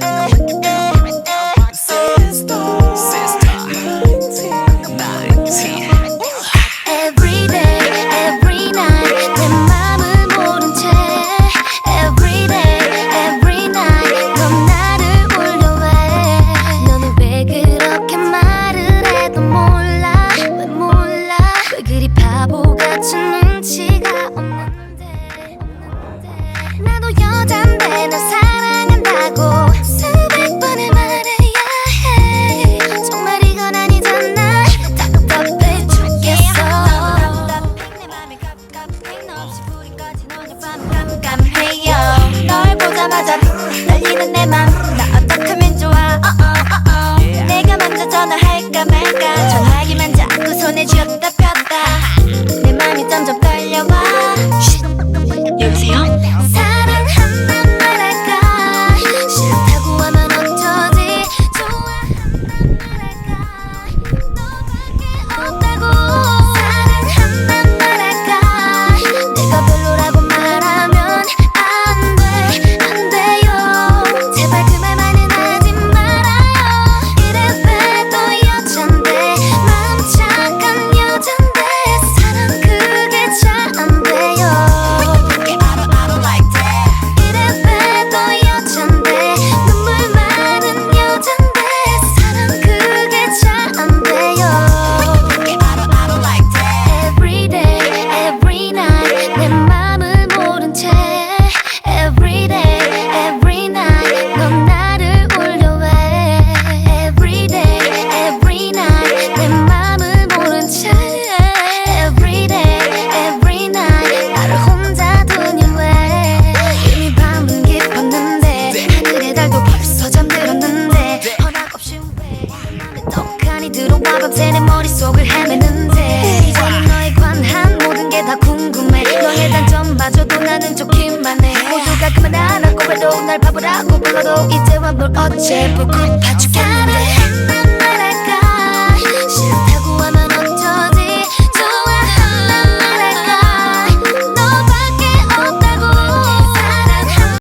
hey. 널 보자마자 날리는 내맘나 어떻게 하면 좋아? 어, 어, 어, 내가 먼저 전화할까 말까. 전화기만 자꾸 손에 쥐었다 폈다. 내 맘이 점점 떨려와. 내 머릿속을 헤매는데 이제는 너에 관한 모든 게 다 궁금해. 너의 단점마저도 나는 좋기만 해. 모두가 그만 안 하고 해도 날 바보라고 불러도 이제와 뭘 어째 뭐 보고 봐주겠는데.